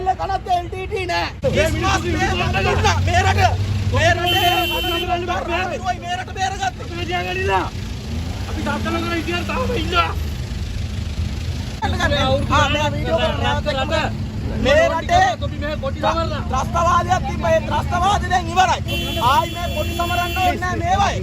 Mobile ಕಾಣತ್ತೆ L T T ත්‍රස්තවාදයක් තිබ්බ. ඒ ත්‍රස්තවාදයෙන් ඉවරයි. ආයි මේ පොඩි සමරන්න ඕනේ නෑ. මේවයි.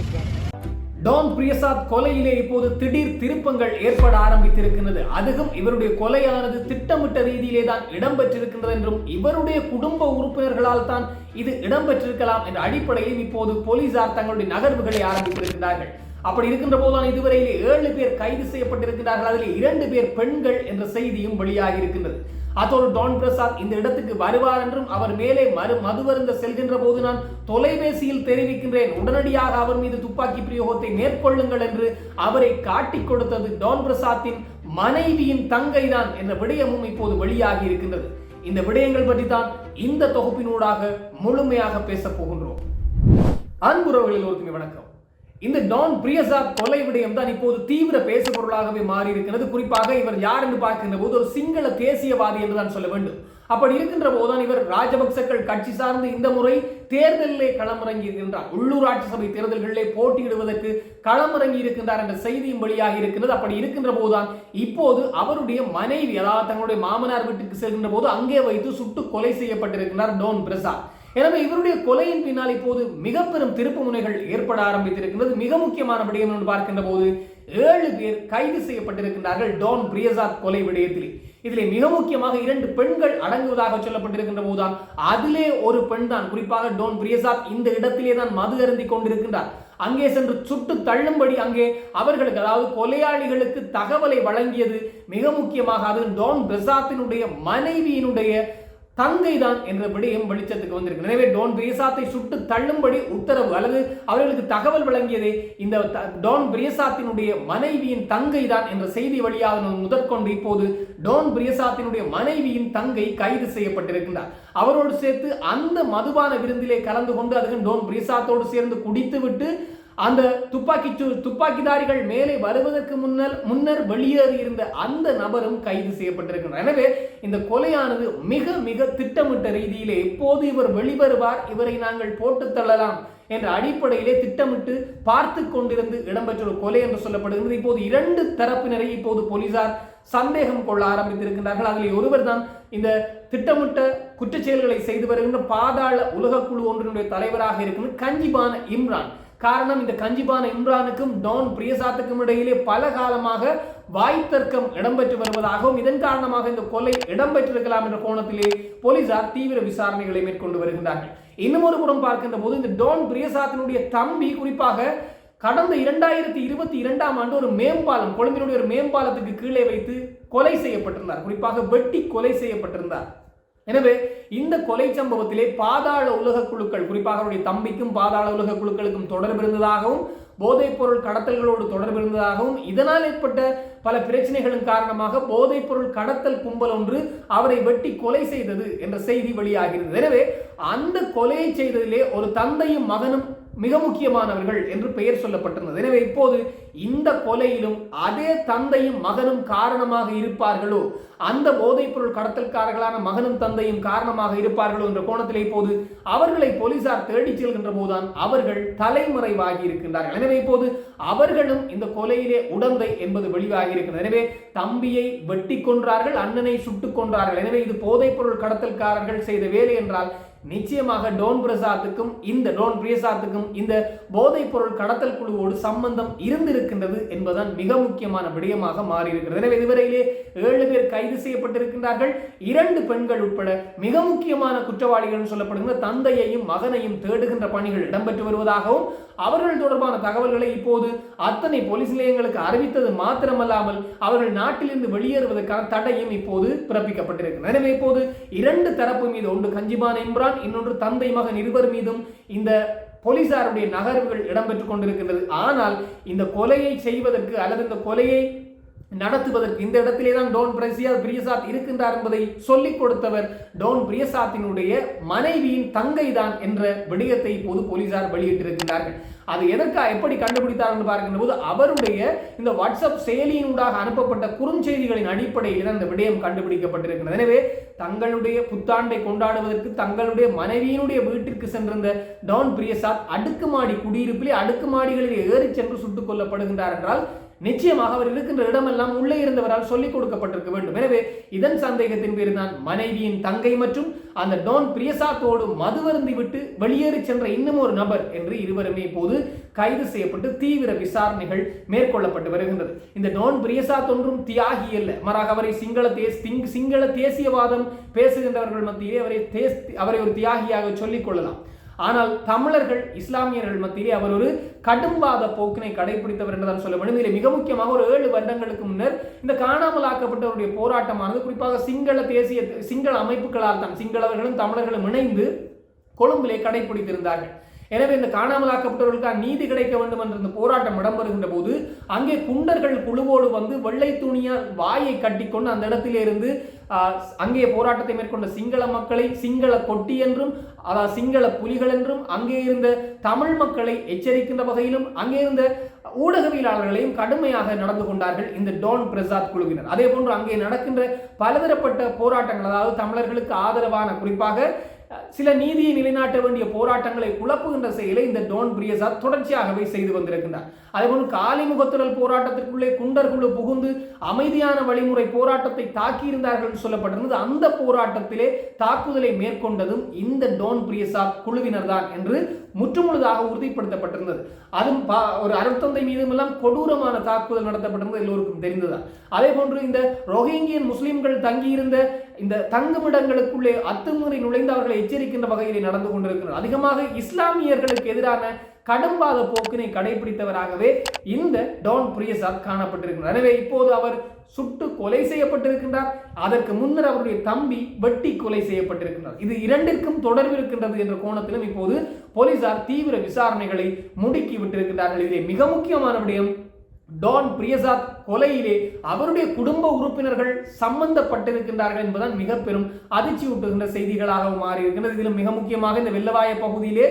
டான் பிரியசாத் கொலையிலே இப்போது திடீர் திருப்பங்கள் ஏற்பட ஆரம்பித்திருக்கிறது அதுவும் இவருடைய கொலையானது திட்டமிட்ட ரீதியிலே தான் இடம்பெற்றிருக்கின்றது என்றும் இவருடைய குடும்ப உறுப்பினர்களால் தான் இது இடம்பெற்றிருக்கலாம் என்ற அடிப்படையில் இப்போது போலீசார் தங்களுடைய நகர்வுகளை ஆரம்பித்திருக்கிறார்கள் அப்படி இருக்கின்ற போதுதான் இதுவரையிலே ஏழு பேர் கைது செய்யப்பட்டிருக்கிறார்கள் அதில் இரண்டு பேர் பெண்கள் என்ற செய்தியும் வெளியாகி இருக்கின்றது அதோடு டான் பிரசாத் இந்த இடத்துக்கு வருவார் என்றும் அவர் மேலே மறு மதுவருந்த செல்கின்ற போது நான் தொலைபேசியில் தெரிவிக்கின்றேன். உடனடியாக அவர் மீது துப்பாக்கி பிரயோகத்தை மேற்கொள்ளுங்கள் என்று அவரை காட்டிக் கொடுத்தது டான் பிரசாத்தின் மனைவியின் தங்கைதான் என்ற விடயமும் இப்போது வெளியாகி இருக்கின்றது. இந்த விடயங்கள் பற்றி தான் இந்த தொகுப்பினூடாக முழுமையாக பேசப் போகின்றோம். அன்புறவர்களில் ஒருத்தங்க வணக்கம். இந்த டான் பிரியசா கொலை விடயம் தான் இப்போது தீவிர பேசுபொருளாகவே மாறி இருக்கிறது குறிப்பாக இவர் யார் என்று பார்க்கின்ற போது ஒரு சிங்கள தேசியவாதி என்று தான் சொல்ல வேண்டும். அப்படி இருக்கின்ற போதுதான் இவர் ராஜபக்சக்கள் கட்சி சார்ந்து இந்த முறை தேர்தலிலே களமிறங்கி இருக்கின்றார் உள்ளூராட்சி சபை தேர்தல்களிலே போட்டியிடுவதற்கு களமிறங்கி இருக்கின்றார் என்ற செய்தியும் வெளியாகி இருக்கின்றது அப்படி இருக்கின்ற போதுதான் இப்போது அவருடைய மனைவி அதாவது தங்களுடைய மாமனார் வீட்டுக்கு செல்கின்ற போது அங்கே வைத்து சுட்டு கொலை செய்யப்பட்டிருக்கிறார் டோன் பிரசாத் எனவே இவருடைய கொலையின் பின்னால் இப்போது மிக பெரும் திருப்பு முனைகள் ஏற்பட ஆரம்பித்திருக்கின்றது. மிக முக்கியமான விடயம் என்று பார்க்கின்ற போது ஏழு பேர் கைது செய்யப்பட்டிருக்கின்றார்கள் டான் பிரியசாத் கொலை விடயத்தில். இதிலே மிக முக்கியமாக இரண்டு பெண்கள் அடங்குவதாக சொல்லப்பட்டிருக்கின்ற போதுதான் அதிலே ஒரு பெண் தான் குறிப்பாக டோன் பிரியசாத் இந்த இடத்திலே தான் மது அருந்தி கொண்டிருக்கின்றார். அங்கே சென்று சுட்டு தள்ளும்படி அங்கே அவர்களுக்கு அதாவது கொலையாளிகளுக்கு தகவலை வழங்கியது மிக முக்கியமாக அது டோன் பிரசாத்தினுடைய மனைவியினுடைய தங்கை தான் என்ற வெளிச்சத்துக்கு வந்திருக்கு எனவே டோன் பிரியசாத்தை சுட்டு தள்ளும்படி உத்தரவு அல்லது அவர்களுக்கு தகவல் வழங்கியதே இந்த த- டோன் பிரியசாத்தினுடைய மனைவியின் தங்கை தான் என்ற செய்தி வழியாக முதற்கொண்டு இப்போது டோன் பிரியசாத்தினுடைய மனைவியின் தங்கை கைது செய்யப்பட்டிருக்கின்றார். அவரோடு சேர்த்து அந்த மதுபான விருந்திலே கலந்து கொண்டு அதுக்கு டோன் பிரியசாத்தோடு சேர்ந்து குடித்துவிட்டு அந்த துப்பாக்கி துப்பாக்கிதாரிகள் மேலே வருவதற்கு முன்னர் முன்னர் வெளியேறி இருந்த அந்த நபரும் கைது செய்யப்பட்டிருக்கிறார் எனவே இந்த கொலையானது மிக மிக திட்டமிட்ட ரீதியிலே எப்போது இவர் வெளிவருவார் இவரை நாங்கள் போட்டு தள்ளலாம் என்ற அடிப்படையிலே திட்டமிட்டு பார்த்து கொண்டிருந்து இடம்பெற்ற ஒரு கொலை என்று சொல்லப்படுகிறது இப்போது இரண்டு தரப்பினரை இப்போது போலீசார் சந்தேகம் கொள்ள ஆரம்பித்திருக்கின்றார்கள். அதில் ஒருவர் தான் இந்த திட்டமிட்ட குற்றச்செயல்களை செய்து வருகின்ற பாதாள உலகக்குழு ஒன்றினுடைய தலைவராக இருக்கின்ற கஞ்சிபான இம்ரான். காரணம் இந்த கஞ்சிபான இம்ரானுக்கும் டான் பிரியசாத்துக்கும் இடையிலே பல காலமாக வாய்த்தர்க்கம் இடம்பெற்று வருவதாகவும் இதன் காரணமாக இந்த கொலை இடம்பெற்றிருக்கலாம் என்ற கோணத்திலே போலீசார் தீவிர விசாரணைகளை மேற்கொண்டு வருகின்றார்கள். இன்னும் ஒரு புறம் பார்க்கின்ற போது இந்த டோன் பிரியசாத்தினுடைய தம்பி குறிப்பாக கடந்த இரண்டாயிரத்தி இருபத்தி இரண்டாம் ஆண்டு ஒரு மேம்பாலம் கொழும்பினுடைய ஒரு மேம்பாலத்துக்கு கீழே வைத்து கொலை செய்யப்பட்டிருந்தார். குறிப்பாக வெட்டி கொலை செய்யப்பட்டிருந்தார். எனவே இந்த கொலை சம்பவத்திலே பாதாள உலக குழுக்கள் குறிப்பாக அவருடைய தம்பிக்கும் பாதாள உலக குழுக்களுக்கும் தொடர்பு இருந்ததாகவும் போதைப் பொருள் கடத்தல்களோடு தொடர்பு இருந்ததாகவும் இதனால் ஏற்பட்ட பல பிரச்சனைகளின் காரணமாக போதைப் பொருள் கடத்தல் கும்பல் ஒன்று அவரை வெட்டி கொலை செய்தது என்ற செய்தி வெளியாகிறது. எனவே அந்த கொலையை செய்ததிலே ஒரு தந்தையும் மகனும் மிக முக்கியமானவர்கள் என்று பெயர் சொல்லப்பட்டிருந்தது. எனவே இப்போது இந்த கொலையிலும் அதே தந்தையும் மகனும் காரணமாக இருப்பார்களோ அந்த போதைப்பொருள் கடத்தல்காரர்களான மகனும் தந்தையும் காரணமாக இருப்பார்களோ என்ற கோணத்தில் இப்போது அவர்களை போலீசார் தேடிச் செல்கின்ற போதுதான் அவர்கள் தலைமறைவாகி இருக்கின்றார்கள். எனவே இப்போது அவர்களும் இந்த கொலையிலே உடந்தை என்பது வெளிவாகி இருக்கின்றது எனவே தம்பியை வெட்டி கொன்றார்கள் அண்ணனை சுட்டுக் கொன்றார்கள். எனவே இது போதைப்பொருள் கடத்தல்காரர்கள் செய்த வேலை என்றால் நிச்சயமாக டோன் பிரசாத்துக்கும் இந்த டோன் பிரியசாத்துக்கும் இந்த போதைப் பொருள் கடத்தல் குழுவோடு சம்பந்தம் இருந்திருக்கின்றது என்பதுதான் மிக முக்கியமான விடயமாக மாறியிருக்கிறது. எனவே இதுவரையிலே ஏழு பேர் கைது செய்யப்பட்டிருக்கின்றார்கள். இரண்டு பெண்கள் உட்பட மிக முக்கியமான குற்றவாளிகள் சொல்லப்படுகின்ற தந்தையையும் மகனையும் தேடுகின்ற பணிகள் இடம்பெற்று வருவதாகவும் அவர்கள் தொடர்பான தகவல்களை இப்போது அத்தனை போலீஸ் நிலையங்களுக்கு அறிவித்தது மாத்திரமல்லாமல் அவர்கள் நாட்டிலிருந்து வெளியேறுவதற்கான தடையும் இப்போது பிறப்பிக்கப்பட்டிருக்கிறது. எனவே இப்போது இரண்டு தரப்பு மீது ஒன்று கஞ்சிபான் இம்ரான் இன்னொன்று தந்தை மகன் இருவர் மீதும் இந்த போலீசாருடைய நகர்வுகள் இடம்பெற்றுக் கொண்டிருக்கின்றது. ஆனால் இந்த கொலையை செய்வதற்கு அல்லது இந்த கொலையை நடத்துவதற்கு இந்த இடத்திலே தான் டோன் பிரசியா பிரியசாத் இருக்கின்றார் என்பதை சொல்லிக் கொடுத்தவர் டோன் பிரியசாத்தினுடைய மனைவியின் தங்கை தான் என்ற விடயத்தை இப்போது போலீசார் வெளியிட்டிருக்கின்றார்கள். அது எதற்காக எப்படி கண்டுபிடித்தார்னு பார்க்கின்ற போது அவருடைய இந்த வாட்ஸ்அப் செயலியினூடாக அனுப்பப்பட்ட குறுஞ்செய்திகளின் அடிப்படையில் தான் இந்த விடயம் கண்டுபிடிக்கப்பட்டிருக்கிறது எனவே தங்களுடைய புத்தாண்டை கொண்டாடுவதற்கு தங்களுடைய மனைவியினுடைய வீட்டிற்கு சென்றிருந்த டான் பிரியசாத் அடுக்குமாடி குடியிருப்பிலே அடுக்குமாடிகளில் ஏறி சென்று சுட்டுக் கொல்லப்படுகின்றார் என்றால் நிச்சயமாக அவர் இருக்கின்ற இடமெல்லாம் உள்ளே இருந்தவரால் சொல்லிக் கொடுக்கப்பட்டிருக்க வேண்டும். எனவே இதன் சந்தேகத்தின் பேரில் தான் மனைவியின் தங்கை மற்றும் அந்த டோன் பிரியசாத்தோடு மதுவருந்தி விட்டு வெளியேறி சென்ற இன்னும் ஒரு நபர் என்று இருவருமே இப்போது கைது செய்யப்பட்டு தீவிர விசாரணைகள் மேற்கொள்ளப்பட்டு வருகின்றது. இந்த டோன் பிரியசாத் ஒன்றும் தியாகி அல்ல. மாறாக அவரை சிங்கள தேஸ் திங் சிங்கள தேசியவாதம் பேசுகின்றவர்கள் மத்தியிலே அவரை தேஸ் அவரை ஒரு தியாகியாக சொல்லிக் கொள்ளலாம். ஆனால் தமிழர்கள் இஸ்லாமியர்கள் மத்தியிலே அவர் ஒரு கடும்பாத போக்கினை கடைபிடித்தவர் என்றுதான் சொல்ல வேண்டும். இதில் மிக முக்கியமாக ஒரு ஏழு வருடங்களுக்கு முன்னர் இந்த காணாமலாக்கப்பட்டவருடைய போராட்டமானது குறிப்பாக சிங்கள தேசிய சிங்கள அமைப்புகளால் தான் சிங்களவர்களும் தமிழர்களும் இணைந்து கொழும்பிலே கடைபிடித்திருந்தார்கள். எனவே இந்த காணாமலாக்கப்பட்டவர்களுக்கான நீதி கிடைக்க வேண்டும் என்ற இந்த போராட்டம் இடம்பெறுகின்ற போது அங்கே குண்டர்கள் குழுவோடு வந்து வெள்ளை துணியால் வாயை கட்டிக்கொண்டு அந்த இடத்திலே இருந்து அங்கே போராட்டத்தை மேற்கொண்ட சிங்கள மக்களை சிங்கள கொட்டி என்றும் அதாவது சிங்கள புலிகள் என்றும் அங்கே இருந்த தமிழ் மக்களை எச்சரிக்கின்ற வகையிலும் அங்கே இருந்த ஊடகவியலாளர்களையும் கடுமையாக நடந்து கொண்டார்கள் இந்த டோன் பிரசாத் குழுவினர். அதே போன்று அங்கே நடக்கின்ற பலதரப்பட்ட போராட்டங்கள் அதாவது தமிழர்களுக்கு ஆதரவான குறிப்பாக சில நீதியை நிலைநாட்ட வேண்டிய போராட்டங்களை குழப்புகின்ற செயலை இந்த டோன் பிரியசாத் தொடர்ச்சியாகவே செய்து வந்திருக்கின்றார். அதேபோல் காலிமுகத்திரல் போராட்டத்திற்குள்ளே குண்டர் குழு புகுந்து அமைதியான வழிமுறை போராட்டத்தை தாக்கியிருந்தார்கள் என்று சொல்லப்பட்டிருந்தது. அந்த போராட்டத்திலே தாக்குதலை மேற்கொண்டதும் இந்த டோன் பிரியசாத் குழுவினர் தான் என்று முற்றுமுழுதாக உறுதிப்படுத்தப்பட்டிருந்தது. அதுவும் பா- ஒரு அருத்தந்தை மீதுமெல்லாம் கொடூரமான தாக்குதல் நடத்தப்பட்டிருந்தது எல்லோருக்கும் தெரிந்ததுதான் அதே போன்று இந்த ரோஹிங்கியன் முஸ்லிம்கள் தங்கியிருந்த இந்த தங்குமிடங்களுக்குள்ளே அத்துமுறை நுழைந்தவர்களை எச்சரிக்கின்ற வகையிலே நடந்து கொண்டிருக்கிறார். அதிகமாக இஸ்லாமியர்களுக்கு எதிரான கடும்பாத போக்கினை கடைபிடித்தவராகவே இந்த டான் பிரியசாத் காணப்பட்டிருக்கிறார். எனவே இப்போது அவர் சுட்டு கொலை செய்யப்பட்டிருக்கின்றார். அதற்கு முன்னர் அவருடைய தம்பி வெட்டி கொலை செய்யப்பட்டிருக்கின்றார். இது இரண்டிற்கும் தொடர்பு இருக்கின்றது என்ற கோணத்திலும் இப்போது போலீசார் தீவிர விசாரணைகளை முடுக்கி விட்டிருக்கிறார்கள் இதிலே மிக முக்கியமான விடயம் டான் பிரியசாத் கொலையிலே அவருடைய குடும்ப உறுப்பினர்கள் சம்பந்தப்பட்டிருக்கின்றார்கள் என்பதுதான் மிக பெரும் அதிர்ச்சி ஊட்டுகின்ற செய்திகளாக மாறி இருக்கின்றது இதிலும் மிக முக்கியமாக இந்த வெள்ளவாய பகுதியிலே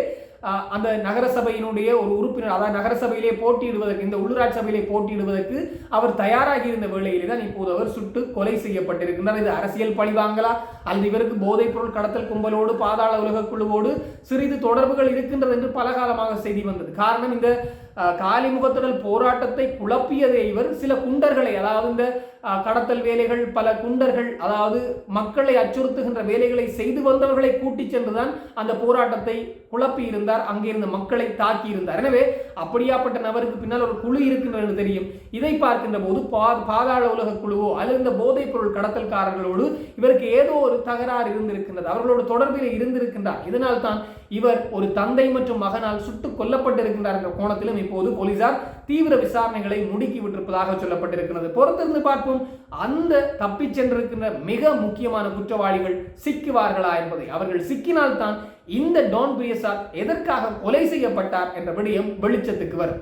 அந்த நகரசபையினுடைய ஒரு உறுப்பினர் அதாவது நகரசபையிலே போட்டியிடுவதற்கு இந்த உள்ளூராட்சி சபையிலே போட்டியிடுவதற்கு அவர் தயாராகி இருந்த வேளையிலே தான் இப்போது அவர் சுட்டு கொலை செய்யப்பட்டிருக்கின்றார். இது அரசியல் பழிவாங்கலா அல்லது இவருக்கு போதைப் பொருள் கடத்தல் கும்பலோடு பாதாள உலக குழுவோடு சிறிது தொடர்புகள் இருக்கின்றது என்று பல காலமாக செய்தி வந்தது. காரணம் இந்த காலிமுகத்துடன் போராட்டத்தை குழப்பியதே இவர். சில குண்டர்களை அதாவது இந்த கடத்தல் வேலைகள் பல குண்டர்கள் அதாவது மக்களை அச்சுறுத்துகின்ற வேலைகளை செய்து வந்தவர்களை கூட்டிச் சென்றுதான் அந்த போராட்டத்தை குழப்பி இருந்தார் அங்கே இருந்த மக்களை தாக்கி இருந்தார். எனவே அப்படியாப்பட்ட நபருக்கு பின்னால் ஒரு குழு இருக்கின்றது தெரியும். இதை பார்க்கின்ற போது பா- பாதாள உலக குழுவோ அல்லது இந்த போதைப் பொருள் கடத்தல்காரர்களோடு இவருக்கு ஏதோ ஒரு தகராறு இருந்திருக்கின்றது. அவர்களோடு தொடர்பில் இருந்திருக்கின்றார். இதனால் தான் இவர் ஒரு தந்தை மற்றும் மகனால் சுட்டுக் கொல்லப்பட்டிருக்கின்றார் என்ற கோணத்திலும் இப்போது போலீசார் தீவிர விசாரணைகளை முடுக்கி விட்டிருப்பதாக சொல்லப்பட்டிருக்கிறது. பொறுத்திருந்து பார்ப்போம். அந்த தப்பிச் சென்றிருக்கின்ற மிக முக்கியமான குற்றவாளிகள் சிக்குவார்களா என்பதை. அவர்கள் சிக்கினால் தான் இந்த டான் பிரியசாத் எதற்காக கொலை செய்யப்பட்டார் என்ற விடயம் வெளிச்சத்துக்கு வரும்.